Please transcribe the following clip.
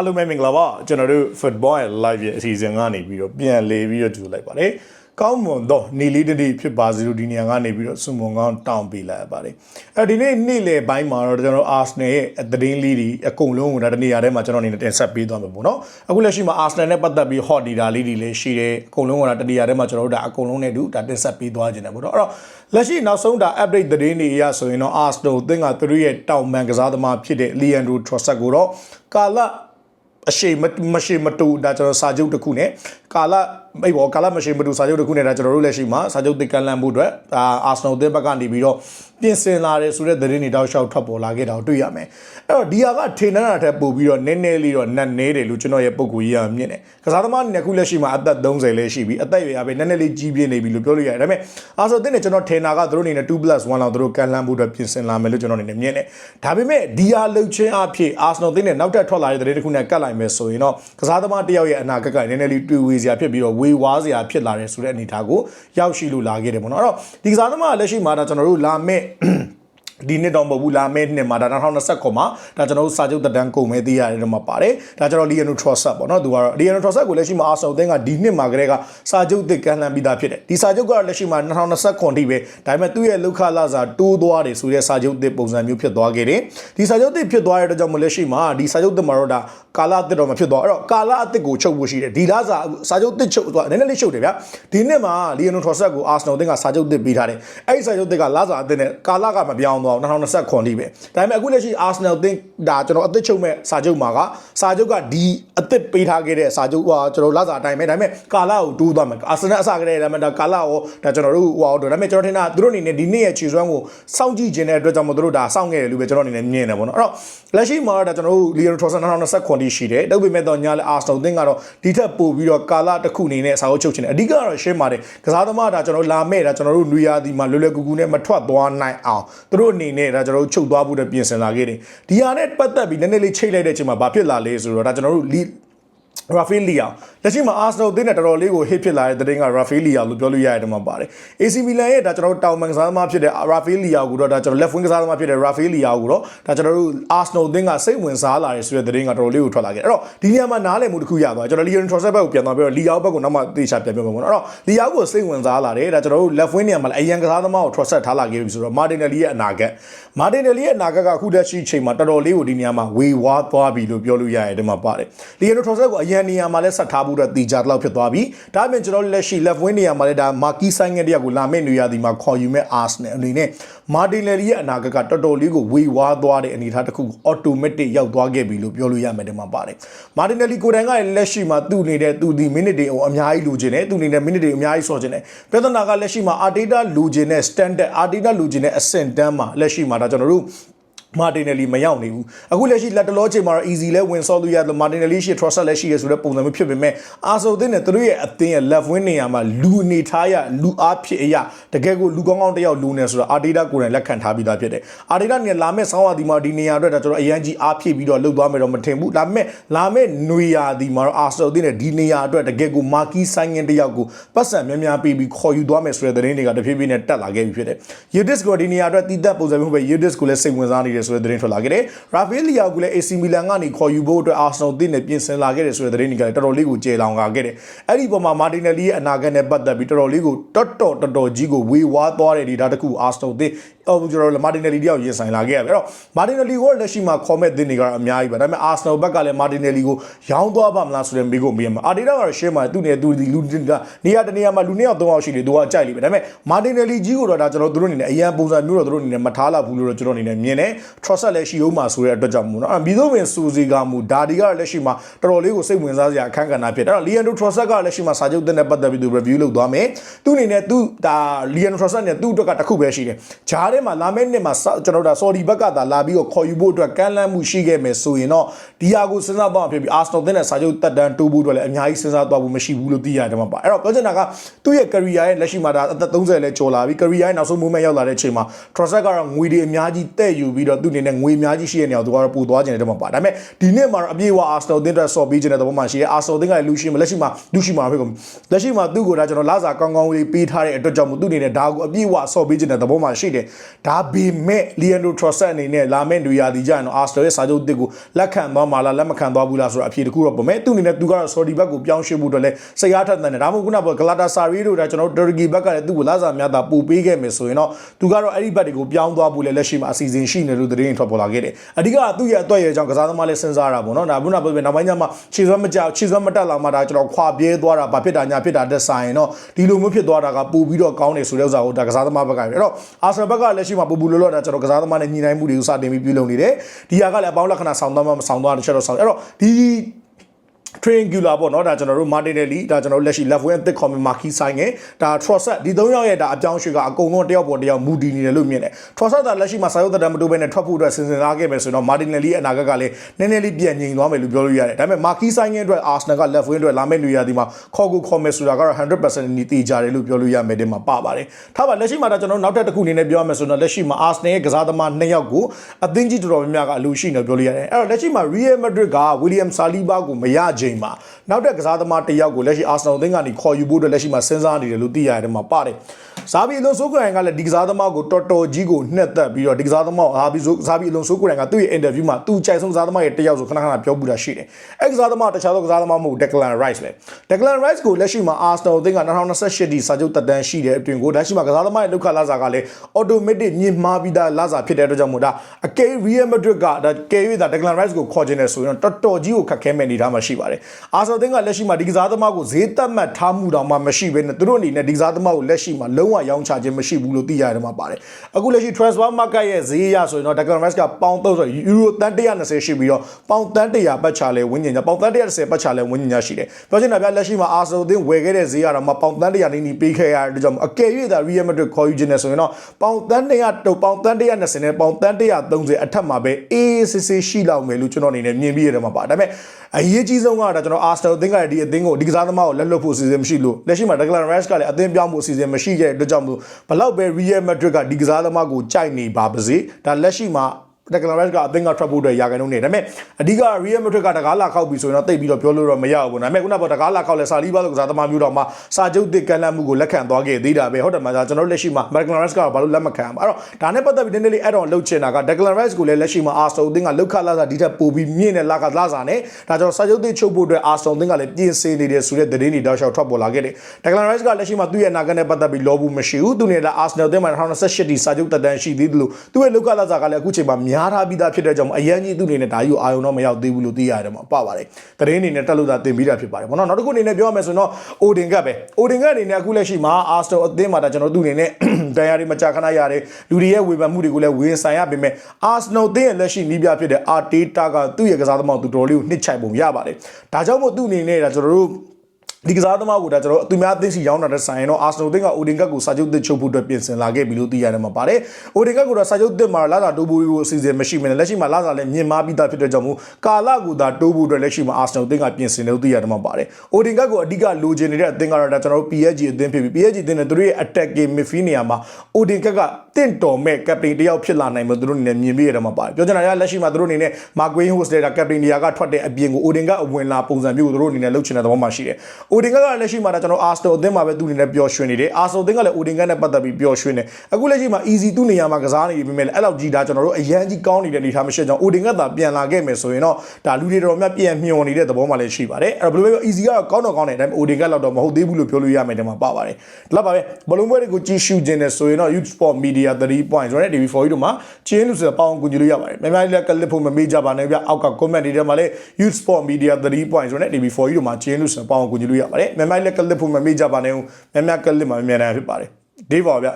အားလုံးပဲမင်္ဂလာပါကျွန်တော်တို့ football and live ရဲ့အစီအစဉ်ကနေပြီးတော့ပြန်လေပြီးတော့ကြိုလိုက်ပါတယ်ကောင်းမွန်တော့နေလေးတတိဖြစ်ပါစေလို့ဒီနေရာကနေပြီးတော့စုံမွန်ကောင်းတောင်းပေးလိုက်ရပါတယ်အဲဒီနေ့နေ့လေဘိုင်းမှာတော့ကျွန်တော် Arsenal ရဲ့သတင်းလေးတွေအကုန်လုံးကိုဒါတနေရာထဲမှာကျွန်တော်အနေနဲ့တင်ဆက်ပေးသွားမှာပေါ့နော်အခုလက်ရှိမှာ Arsenal နဲ့ပတ်သက်ပြီး hot data လေးတွေလည်းရှိတယ်အကုန်လုံးကဒါတနေရာထဲမှာကျွန်တော်တို့ဒါအကုန်လုံးနဲ့တူဒါတင်ဆက်ပေးသွားခြင်းတယ်ပေါ့နော်အဲ့တော့လက်ရှိနောက်ဆုံးဒါ update သတင်းတွေအရဆိုရင်တော့ Arsenal သင်ကသူတို့ရဲ့တောင်ပန်ကစားသမားဖြစ်တဲ့ Leandro Trossard ကိုတော့ကာလ အရှိမမရှိမတူဒါကျွန်တော်စာချုပ်တစ်ခုနဲ့ကာလ မိဘောကာလမရှိမတူစာချုပ်တစ်ခုနဲ့ဒါကျွန်တော်တို့လက်ရှိမှာစာချုပ်တိတ်ကန်လန်မှုအတွက်ဒါအာဆနယ်အသင်းဘက်ကနေပြီးတော့ပြင်ဆင်လာတယ်ဆိုတဲ့သတင်းတွေတောက်လျှောက်ထွက်ပေါ်လာခဲ့တာကိုတွေ့ရမယ်အဲ့တော့ဒီဟာကထင်နေတာထက်ပိုပြီးတော့နည်းနည်းလေးတော့နတ်နေတယ်လို့ကျွန်တော်ရဲ့ပုံကိုကြီးရမြင်တယ်ကစားသမားအနေနဲ့ခုလက်ရှိမှာအသက်30လေးရှိပြီအသက်အရွယ်အပဲနည်းနည်းလေးကြီးပြင်းနေပြီလို့ပြောလို့ရတယ်ဒါပေမဲ့အာဆနယ်အသင်းနဲ့ကျွန်တော်ထင်တာကသူတို့အနေနဲ့2 +1 လောက်သူတို့ကန်လန်မှုအတွက်ပြင်ဆင်လာမယ်လို့ကျွန်တော်အနေနဲ့မြင်တယ်ဒါပေမဲ့ဒီဟာလှုပ်ချင်းအဖြစ်အာဆနယ်အသင်းနဲ့နောက်ထပ်ထွက်လာတဲ့သတင်းတစ်ခုနဲ့ကတ်လိုက်မယ်ဆိုရင်တော့ကစားသမားတစ်ယောက်ရဲ့အနာဂတ်ကနည်းနည်းလေးတွေ့ဝေစရာဖြစ်ပြီးတော့ဝေဝါးစရာဖြစ်လာတယ်ဆိုတဲ့အနေအထားကိုရောက်ရှိလို့လာခဲ့တယ်ပေါ့နော်အဲ့တော့ဒီကစားသမားကလက်ရှိမှာဒါကျွန်တော်တို့လာမဲ့ ဒီနှစ်တော့မဟုတ်ဘူးလာမယ့်နှစ်မှာဒါ2020ခုမှာဒါကျွန်တော်တို့စာချုပ်တက်တန်းကုန်မဲ့သိရတယ်တော့မှာပါတယ်ဒါကျွန်တော် Liano Trossard ပေါ့နော်သူကတော့ Liano Trossard ကိုလက်ရှိမှာ Arsenal အသင်းကဒီနှစ်မှာကလေးကစာချုပ်တစ်ကန်လှန်ပြီးသားဖြစ်တယ်ဒီစာချုပ်ကတော့လက်ရှိမှာ2020ခုထိပဲဒါပေမဲ့သူ့ရဲ့လောက်ခလာစာတိုးသွားတယ်ဆိုတဲ့စာချုပ်တစ်ပုံစံမျိုးဖြစ်သွားခဲ့တယ်ဒီစာချုပ်တစ်ဖြစ်သွားတဲ့အတွက်ကြောင့်မလက်ရှိမှာဒီစာချုပ်တစ်မှာတော့ဒါကာလအသစ်တော့မဖြစ်သွားအဲ့တော့ကာလအသစ်ကိုချုပ်ဖို့ရှိတယ်ဒီလားစာစာချုပ်တစ်ချုပ်သွားနည်းနည်းလေးချုပ်တယ်ဗျာဒီနှစ်မှာ Liano Trossard ကို Arsenal အသင်းကစာချုပ်တစ်ပေးထားတယ်အဲ့ဒီစာချုပ်တစ်ကလာစာအသင်းနဲ့ကာလကမပြောင်းသွားဘူး2020ခွန်ထိပဲဒါပေမဲ့အခုလက်ရှိ Arsenal အသင်းဒါကျွန်တော်အသစ်ချုပ်မဲ့စာချုပ်မှာကစာချုပ်ကဒီအသစ်ပေးထားခဲ့တဲ့စာချုပ်ဟိုကျွန်တော်လာစာအတိုင်းပဲဒါပေမဲ့ကာလကိုတိုးသွားမယ် Arsenal အစကတည်းကဒါပေမဲ့ဒါကာလရောဒါကျွန်တော်တို့ဟိုတော့ဒါပေမဲ့ကျွန်တော်ထင်တာသူတို့အနေနဲ့ဒီနေ့ရဲ့ခြေစွမ်းကိုစောင့်ကြည့်ခြင်းတဲ့အတွက်ကြောင့်မို့သူတို့ဒါစောင့်ခဲ့တယ်လို့ပဲကျွန်တော်အနေနဲ့မြင်တယ်ပေါ့နော်အဲ့တော့လက်ရှိမှာတော့ဒါကျွန်တော်တို့ Leon Trossard 2020ခွန်ထိရှိတယ်တုပ်ပေမဲ့တော့ညာလဲ Arsenal အသင်းကတော့ဒီထက်ပိုပြီးတော့ကာလတစ်ခုအနေနဲ့စာချုပ်ချုပ်ခြင်းတယ်အဓိကတော့ရှင်းပါတယ်ကစားသမားဒါကျွန်တော်လာမဲ့ဒါကျွန်တော်တို့နွေရာသီမှာလွယ်လွယ်ကူကူနဲ့မထွက်သွားနိုင်အောင်သူတို့အနေနဲ့ဒါကျွန်တော်တို့ချုပ်သွားဖို့အတွက်ပြင်ဆင်လာခဲ့တယ်ဒီဟာနဲ့ပတ်သက်ပြီးနည်းနည်းလေးချိတ်လိုက်တဲ့အချိန်မှာဘာဖြစ်လာလဲဆိုတော့ဒါကျွန်တော်တို့ ရာဖီလီယာလက်ရှိမှာအာဆနယ်အသင်းနဲ့တော်တော်လေးကို hit ဖြစ်လာတဲ့တဲ့တင်ကရာဖီလီယာလို့ပြောလို့ရတဲ့မှာပါတယ် AC Milan ရဲ့ဒါကျွန်တော်တို့တောင်မန်ကစားသမားဖြစ်တဲ့ရာဖီလီယာကိုတော့ဒါကျွန်တော် left wing ကစားသမားဖြစ်တဲ့ရာဖီလီယာကိုတော့ဒါကျွန်တော်တို့အာဆနယ်အသင်းကစိတ်ဝင်စားလာတယ်ဆိုတဲ့တဲ့တင်ကတော်တော်လေးကိုထွက်လာခဲ့အဲ့တော့ဒီနေရာမှာနားလည်မှုတစ်ခုရသွားကျွန်တော် Leon Trossard ဘက်ကိုပြန်သွားပြီးတော့လီယာဘက်ကိုနောက်မှသေချာပြန်ပြောမှာပေါ့နော်အဲ့တော့လီယာကိုစိတ်ဝင်စားလာတယ်ဒါကျွန်တော်တို့ left wing နေရာမှာအရန်ကစားသမားကို Trossard ထားလာခဲ့ပြီဆိုတော့ Martinelli ရဲ့အနာဂတ် Martinelli ရဲ့အနာဂတ်ကအခုတက်ရှိချိန်မှာတော်တော်လေးကိုဒီနေရာမှာဝေဝါးသွားပြီလို့ပြောလို့ရတယ်ဒီမှာပါတယ် Leon Trossard ကိုအရန်နေရာမှာလဲဆက်ထားဖို့အတွက်တီချာတော့ဖြစ်သွားပြီဒါပေမဲ့ကျွန်တော်လက်ရှိ left wing နေရာမှာလဲဒါမာကီဆိုင်ငယ်တယောက်ကိုလာမယ့်နေရာဒီမှာခေါ်ယူမဲ့ Arsenal အနေနဲ့ Martinelli ရဲ့အနာဂတ်ကတော်တော်လေးကိုဝေဝါးသွားတဲ့အနေအထားတစ်ခု automatic ရောက်သွားခဲ့ပြီလို့ပြောလို့ရမယ်ဒီမှာပါတယ် Martinelli ကိုယ်တိုင်ကလက်ရှိမှာသူ့နေတဲ့သူဒီ minute တွေအများကြီးလိုချင်တယ်သူနေတဲ့ minute တွေအများကြီးဆော်ချင်တယ်ပြဿနာကလက်ရှိမှာ Arteta လိုချင်တဲ့ standard Arteta လိုချင်တဲ့အဆင့်တန်းမှာလက်ရှိမှာဒါကျွန်တော်တို့ မာတင်နယ်လီမရောက်နေဘူးအခုလက်ရှိလက်တလောချိန်မှာတော့ easy လဲဝင်ဆော့လို့ရတယ်မာတင်နယ်လီရှိ trust လက်ရှိရဆိုတဲ့ပုံစံမျိုးဖြစ်ပေမဲ့အာဆိုသင်းနဲ့သူတို့ရဲ့အသင်းရဲ့ left wing နေရာမှာလူအနေထားရလူအားဖြစ်အရာတကယ်ကိုလူကောင်းကောင်းတယောက်လူနေဆိုတော့အာဒီတာကိုယ်တိုင်လက်ခံထားပြီးသားဖြစ်တယ်အာဒီတာနေလာမဲ့ဆောင်းဝါဒီမှာဒီနေရာအတွက်ဒါကျွန်တော်အရန်ကြီးအားဖြစ်ပြီးတော့လှုပ်သွားမယ်တော့မထင်ဘူးဒါပေမဲ့လာမဲ့နွေရာဒီမှာတော့အာဆိုသင်းနဲ့ဒီနေရာအတွက်တကယ်ကိုမာကီဆိုင်ငင်တယောက်ကိုပတ်စံများများပေးပြီးခေါ်ယူသွားမယ်ဆိုတဲ့သတင်းတွေကတဖြည်းဖြည်းနဲ့တက်လာခဲ့ပြီဖြစ်တယ်ယူဒစ်ကိုဒီနေရာအတွက်တည်သက်ပုံစံမျိုးပဲယူဒစ်ကိုလည်းစိတ်ဝင်စားနေတယ်ဆိုတဲ့သတင်းထွက်လာခဲ့တယ်ရာဖီလီယာကိုလည်း AC Milan ကနေခေါ်ယူဖို့အတွက် Arsenal တင်းနဲ့ပြင်ဆင်လာခဲ့တယ်ဆိုတဲ့သတင်းတွေကလည်းတော်တော်လေးကိုကျေလောင်လာခဲ့တယ်အဲ့ဒီပုံမှာ Martinelli ရဲ့အနာဂတ်နဲ့ပတ်သက်ပြီးတော်တော်လေးကိုတော်တော်တော်တော်ကြီးကိုဝေဝါးသွားတဲ့ဒီဒါတခု Arsenal တင်းအော်ကျွန်တော် Martinelli တယောက်ရင်ဆိုင်လာခဲ့ရပြီအဲ့တော့ Martinelli ကိုလက်ရှိမှာခေါ်မဲ့တင်းတွေကတော့အများကြီးပဲဒါပေမဲ့ Arsenal ဘက်ကလည်း Martinelli ကိုရောင်းသွားပါမလားဆိုတဲ့မေးခွန်းမေးရမှာ Arteta ကတော့ရှင်းမှာသူ့နဲ့သူဒီလူနေရာတနေရာမှာလူနှစ်ယောက်သုံးယောက်ရှိနေသူကကြိုက်လိမ့်မယ်ဒါပေမဲ့ Martinelli ကြီးကိုတော့ဒါကျွန်တော်တို့အနေနဲ့အရန်ပုံစံမျိုးတော့တို့အနေနဲ့မထားလာဘူးလို့တော့ကျွန်တော်အနေနဲ့မြင်တယ် Trossard လည်းရှိအောင်မှာဆိုတဲ့အတွက်ကြောင့်မို့နော်အမီတို့ဝင်စူစီကမူဒါဒီကလက်ရှိမှာတော်တော်လေးကိုစိတ်ဝင်စားစရာအခန်းကဏ္ဍဖြစ်တယ်အဲ့တော့ Leandro Trossard ကလက်ရှိမှာစာချုပ်တင်တဲ့ပတ်သက်ပြီးသူ review လုပ်သွားမယ်သူအနေနဲ့သူဒါ Leandro Trossard နဲ့သူ့အတွက်ကတစ်ခုပဲရှိတယ်ဂျားထဲမှာလာမယ့်နှစ်မှာကျွန်တော်တို့ဒါ Saudi ဘက်ကသာလာပြီးတော့ခေါ်ယူဖို့အတွက်ကမ်းလှမ်းမှုရှိခဲ့မယ်ဆိုရင်တော့ဒီဟာကိုစဉ်းစားသွားမှာဖြစ်ပြီး Arsenal တင်တဲ့စာချုပ်တက်တန်းတိုးဖို့အတွက်လည်းအများကြီးစဉ်းစားသွားဖို့မရှိဘူးလို့သိရတယ်မှာပါအဲ့တော့ပြောချင်တာကသူ့ရဲ့ career ရဲ့လက်ရှိမှာဒါအသက်30လဲကျော်လာပြီ career ရဲ့နောက်ဆုံး moment ရောက်လာတဲ့အချိန်မှာ Trossard ကတော့ငွေတွေအများကြီးတဲ့ယူပြီးတော့သူ့အနေနဲ့ငွေအများကြီးရှိတဲ့နေရာကိုသူကတော့ပို့သွားခြင်းတဲ့မှာပါဒါပေမဲ့ဒီနေ့မှာတော့အပြည့်အဝ Arsenal အသင်းအတွက်ဆော်ပေးခြင်းတဲ့သဘောမှရှိတယ် Arsenal အသင်းကလည်းလူရှိမလက်ရှိမှာလူရှိမှာဖြစ်ကုန်လက်ရှိမှာသူ့ကိုဒါကျွန်တော်လာစာကောင်းကောင်းလေးပေးထားတဲ့အတွက်ကြောင့်မို့သူ့အနေနဲ့ဒါကိုအပြည့်အဝဆော်ပေးခြင်းတဲ့သဘောမှရှိတယ်ဒါပေမဲ့လီယန်ဒိုထရော့ဆက်အနေနဲ့လာမယ့်လူရာဒီကြရင်တော့အာစနယ်ရဲ့စာချုပ်တစ်ကိုလက်ခံသွားမှာလားလက်မခံသွားဘူးလားဆိုတော့အဖြေတစ်ခုတော့ပုံမဲ့သူ့အနေနဲ့သူကတော့ဆော်ဒီဘက်ကိုပြောင်းရွှေ့ဖို့အတွက်လဲစိတ်အားထက်သန်တယ်ဒါမှမဟုတ်ခုနကဂလာတာဆာရီတို့ဒါကျွန်တော်တို့တူရကီဘက်ကလည်းသူ့ကိုလာစားများတာပို့ပေးခဲ့မယ်ဆိုရင်တော့သူကတော့အဲ့ဒီဘက်တွေကိုပြောင်းသွားဖို့လဲလက်ရှိမှာအစီအစဉ်ရှိနေလို့သတင်းထွက်ပေါ်လာခဲ့တယ်အဓိကသူ့ရဲ့အတွက်ရဲ့အကြောင်းကစားသမားလည်းစဉ်းစားတာပေါ့နော်ဒါခုနကပြောပြနောက်ပိုင်းကျမှခြေစွမ်းမကြောက်ခြေစွမ်းမတက်လာမှဒါကျွန်တော်ခွာပြဲသွားတာဘာဖြစ်တာညာဖြစ်တာတက်ဆိုင်တော့ဒီလိုမျိုးဖြစ်သွားတာကပို့ပြီးတော့ကောင်းတယ်ဆိုတဲ့ဥစ္စာကိုဒါကစားသမားဘက်ကအဲ့တော့အာဆနယ်ဘက်ကလက်ရှိမှာပူပူလောလောဒါကျွန်တော်ကစားသမားနဲ့ညှိနှိုင်းမှုတွေကိုစတင်ပြီးပြုလုပ်နေတယ်ဒီဟာကလည်းအပေါင်းလက္ခဏာဆောင်သွားမှမဆောင်သွားတဲ့ချက်တော့ဆောင်အဲ့တော့ဒီ triangular ပေါ့နော်ဒါကျွန်တော်တို့ Martinelli ဒါကျွန်တော်တို့လက်ရှိ left wing အသစ် comment marquee ဆိုင်ငယ်ဒါ Trossard ဒီ၃ယောက်ရဲ့ဒါအပြောင်းရွှေ့ကအကုန်လုံးတယောက်ပေါ်တယောက်မူတည်နေတယ်လို့မြင်တယ် Trossard ဒါလက်ရှိမှာစာရုပ်သက်တမ်းမတိုးဘဲနဲ့ထွက်ဖို့အတွက်စဉ်စဉ်စားခဲ့မယ်ဆိုတော့ Martinelli အနာဂတ်ကလည်းနည်းနည်းလေးပြန်ငြိမ်သွားမယ်လို့ပြောလို့ရတယ်ဒါပေမဲ့ marquee ဆိုင်ငယ်အတွက် Arsenal က left wing အတွက်လာမယ့်နေရာဒီမှာခေါ်ကိုခေါ်မယ်ဆိုတာကတော့100%နီးတည်ကြတယ်လို့ပြောလို့ရမယ်ဒီမှာပါပါတယ်ထားပါလက်ရှိမှာဒါကျွန်တော်နောက်ထပ်တစ်ခုအနေနဲ့ပြောရမယ်ဆိုတော့လက်ရှိမှာ Arsenal ရဲ့ကစားသမား2ယောက်ကိုအသင်းကြီးတော်တော်များများကအလူရှိနေပြောလို့ရတယ်အဲ့တော့လက်ရှိမှာ Real Madrid က William Saliba ကိုမရချိန်မှာနောက်ထပ်ကစားသမားတစ်ယောက်ကိုလက်ရှိ Arsenal အသင်းကနေခေါ်ယူဖို့အတွက်လက်ရှိမှာစဉ်းစားနေတယ်လို့သိရတယ်မှာပါတယ် ဇာဘီအလွန်ဆိုးကိုယ်တိုင်ကလည်းဒီကစားသမားကိုတော်တော်ကြီးကိုနှက်သက်ပြီးတော့ဒီကစားသမားကိုဇာဘီဆိုဇာဘီအလွန်ဆိုးကိုယ်တိုင်ကသူ့ရဲ့ interview မှာသူကြိုက်ဆုံးကစားသမားရဲ့တစ်ယောက်ဆိုခဏခဏပြောပူတာရှိတယ်။အဲ့ကစားသမားတခြားသောကစားသမားမဟုတ် Declan Rice ပဲ Declan Rice ကိုလက်ရှိမှာ Arsenal အသင်းက2028ဒီစာချုပ်တက်တန်းရှိတဲ့အတွင်ကိုလက်ရှိမှာကစားသမားရဲ့လောက်ခလာစာကလည်း automatic မြင့်မားပြီးသားလာစာဖြစ်တဲ့အတွက်ကြောင့်မို့ဒါအကယ် Real Madrid ကဒါကယ်၍ဒါ Declan Rice ကိုခေါ်ခြင်းနဲ့ဆိုရင်တော့တော်တော်ကြီးကိုခက်ခဲမဲ့အနေထားမှာရှိပါတယ်။ Arsenal အသင်းကလက်ရှိမှာဒီကစားသမားကိုဈေးသက်မှတ်ထားမှုတောင်မှမရှိဘဲနဲ့သူတို့အနေနဲ့ဒီကစားသမားကိုလက်ရှိမှာလုံးဝရောင်းချခြင်းမရှိဘူးလို့သိရတယ်မှာပါတယ်။အခုလက်ရှိ transfer market ရဲ့ဈေးအရဆိုရင်တော့ Declan Rice ကပေါင်30ဆိုယူရိုတန်120ရှိပြီးတော့ပေါင်တန်100ပတ်ချလဲဝင်းကျင်ကြပေါင်တန်130ပတ်ချလဲဝင်းကျင်ကြရှိတယ်။ပြောချင်တာဗျလက်ရှိမှာ Arsenal အသင်းဝယ်ခဲ့တဲ့ဈေးကတော့မပေါင်တန်100နီးနီးပေးခဲ့ရတဲ့ကြောင့်အကယ်၍သာ Real Madrid ခေါ်ယူခြင်းနဲ့ဆိုရင်တော့ပေါင်တန်100တော့ပေါင်တန်120နဲ့ပေါင်တန်130အထက်မှာပဲအေးစစ်စစ်ရှိလောက်မယ်လို့ကျွန်တော်အနေနဲ့မြင်ပြီးရတယ်မှာပါဒါပေမဲ့ အရေးကြီးဆုံးကတော့ကျွန်တော် Arsenal အသင်းကလည်းဒီအသင်းကိုဒီကစားသမားကိုလက်လွတ်ဖို့စီစဉ်မရှိလို့လက်ရှိမှာ Declan Rice ကလည်းအသင်းပြောင်းဖို့စီစဉ်မရှိတဲ့အတွက်ကြောင့်မို့ဘလောက်ပဲ Real Madrid ကဒီကစားသမားကိုကြိုက်နေပါပါစေဒါလက်ရှိမှာ Declan Rice ကအသင်းကထွက်ဖို့အတွက်ရာခိုင်နှုန်းနေဒါပေမဲ့အဓိက Real Madrid ကတကားလာခောက်ပြီဆိုရင်တော့တိတ်ပြီးတော့ပြောလို့တော့မရဘူးပေါ့ဒါပေမဲ့ခုနကတကားလာခောက်လဲစာလီဘာလို့ကစားသမားမျိုးတော့မှစာချုပ်တစ်ကန်လန့်မှုကိုလက်ခံသွားခဲ့သေးတာပဲဟုတ်တယ်မှာကျွန်တော်တို့လက်ရှိမှာ Declan Rice ကဘာလို့လက်မခံအောင်အဲ့တော့ဒါနဲ့ပတ်သက်ပြီးနည်းနည်းလေး add on လုပ်ချင်တာက Declan Rice ကိုလည်းလက်ရှိမှာ Arsenal အသင်းကလောက်ခလာစာဒီထက်ပိုပြီးမြင့်တဲ့လာကလာစာနဲ့ဒါကျွန်တော်စာချုပ်တစ်ချုပ်ဖို့အတွက် Arsenal အသင်းကလည်းပြင်ဆင်နေတယ်ဆိုတဲ့သတင်းတွေတောက်လျှောက်ထွက်ပေါ်လာခဲ့တယ် Declan Rice ကလက်ရှိမှာသူ့ရဲ့အနာဂတ်နဲ့ပတ်သက်ပြီးလောဘူးမရှိဘူးသူနဲ့လည်း Arsenal အသင်းမှာ2028ဒီစာချုပ်တက်တန်းရှိသေးတယ်လို့သူ့ရဲ့လောက်ခလာစာကလည်းအခုချိန်မှာများထားပြီးသားဖြစ်တဲ့ကြောင့်အရန်ကြီးသူ့အနေနဲ့ဒါကြီးကိုအာရုံတော့မရောက်သေးဘူးလို့သိရတယ်မှာပါပါတယ်။သတင်းအနေနဲ့တက်လို့သာတင်ပြီးတာဖြစ်ပါတယ်။ဘောနော်နောက်တစ်ခုအနေနဲ့ပြောရမယ်ဆိုတော့ Odin ကပဲ။ Odin ကအနေနဲ့အခုလက်ရှိမှာ Arsenal အသင်းမှာဒါကျွန်တော်တို့သူ့အနေနဲ့တရားတွေမကြခဏရတယ်လူတွေရဲ့ဝေဖန်မှုတွေကိုလည်းဝင်ဆိုင်ရပေမဲ့ Arsenal အသင်းရဲ့လက်ရှိနီးပြဖြစ်တဲ့ Arteta ကသူ့ရဲ့ကစားသမားကိုသူတော်လေးကိုနှစ်ချိုက်ပုံရပါတယ်။ဒါကြောင့်မို့သူ့အနေနဲ့ဒါကျွန်တော်တို့ ဒီကစားသမားကိုဒါကျွန်တော်အသူများအသင်းစီရောင်းတာတဲ့ဆိုင်တော့အာဆနယ်အသင်းကအိုဒင်ကတ်ကိုစာချုပ်သစ်ချုပ်ဖို့အတွက်ပြင်ဆင်လာခဲ့ပြီလို့သိရတယ်မှာပါတယ်။အိုဒင်ကတ်ကတော့စာချုပ်သစ်မှာလာစာတိုးဖို့ကိုအစီအစဉ်မရှိမနဲ့လက်ရှိမှာလာစာလည်းမြင်မာပြီးသားဖြစ်တဲ့ကြောင့်မို့ကာလာကိုသာတိုးဖို့အတွက်လက်ရှိမှာအာဆနယ်အသင်းကပြင်ဆင်လို့သိရတယ်မှာပါတယ်။အိုဒင်ကတ်ကိုအဓိကလိုချင်နေတဲ့အသင်းကတော့ဒါကျွန်တော်တို့ PSG အသင်းဖြစ်ပြီး PSG အသင်းနဲ့သူတို့ရဲ့ attacking midfield နေရာမှာအိုဒင်ကတ်ကတင့်တော်မဲ့ကပတိန်တယောက်ဖြစ်လာနိုင်မှာသူတို့အနေနဲ့မြင်ပြီးရတယ်မှာပါတယ်။ပြောချင်တာကလက်ရှိမှာသူတို့အနေနဲ့မာကွေးဟိုစတဲ့ကပတိန်နေရာကထွက်တဲ့အပြင်ကိုအိုဒင်ကအဝင်လာပုံစံမျိုးကိုသူတို့အနေနဲ့လုပ်ချင်တဲ့သဘောမှရှိတယ်။အိုဒင်ကကလက်ရှိမှာဒါကျွန်တော်အာစတိုအသင်းမှာပဲသူ့အနေနဲ့ပျော်ရွှင်နေတယ်အာစတိုအသင်းကလည်းအိုဒင်ကနဲ့ပတ်သက်ပြီးပျော်ရွှင်နေအခုလက်ရှိမှာ easy သူ့နေရာမှာကစားနေပြီမဲ့လည်းအဲ့လောက်ကြီးဒါကျွန်တော်တို့အရန်ကြီးကောင်းနေတဲ့အနေအထားမရှိကြောင်းအိုဒင်ကသာပြန်လာခဲ့မယ်ဆိုရင်တော့ဒါလူတွေတော်များပြန်မျှော်နေတဲ့သဘောမှလည်းရှိပါတယ်အဲ့တော့ဘယ်လိုပဲ easy ကတော့ကောင်းတော့ကောင်းတယ်ဒါပေမဲ့အိုဒင်ကလောက်တော့မဟုတ်သေးဘူးလို့ပြောလို့ရမယ်ဒီမှာပါပါတယ်ဒီလောက်ပါပဲဘလုံးပွဲတွေကိုကြည့်ရှုခြင်းနဲ့ဆိုရင်တော့ Youth Sport Media 3 point ဆိုတဲ့ TV4 တို့မှာချင်းလို့ဆိုတော့ပေါအောင်ကူညီလို့ရပါတယ်များများလေးကလစ်ဖို့မမေ့ကြပါနဲ့ဗျအောက်က comment တွေထဲမှာလည်း Youth Sport Media 3 point ဆိုတဲ့ TV4 တို့မှာချင်းလို့ဆိုတော့ပေါအောင်ကူညီလို့ရပါတယ်များများလေးကလစ်ဖို့မမေ့ကြပါနဲ့များများကလစ်မှာမြန်မြန်ဖြစ်ပါတယ်ဒီပါဗျ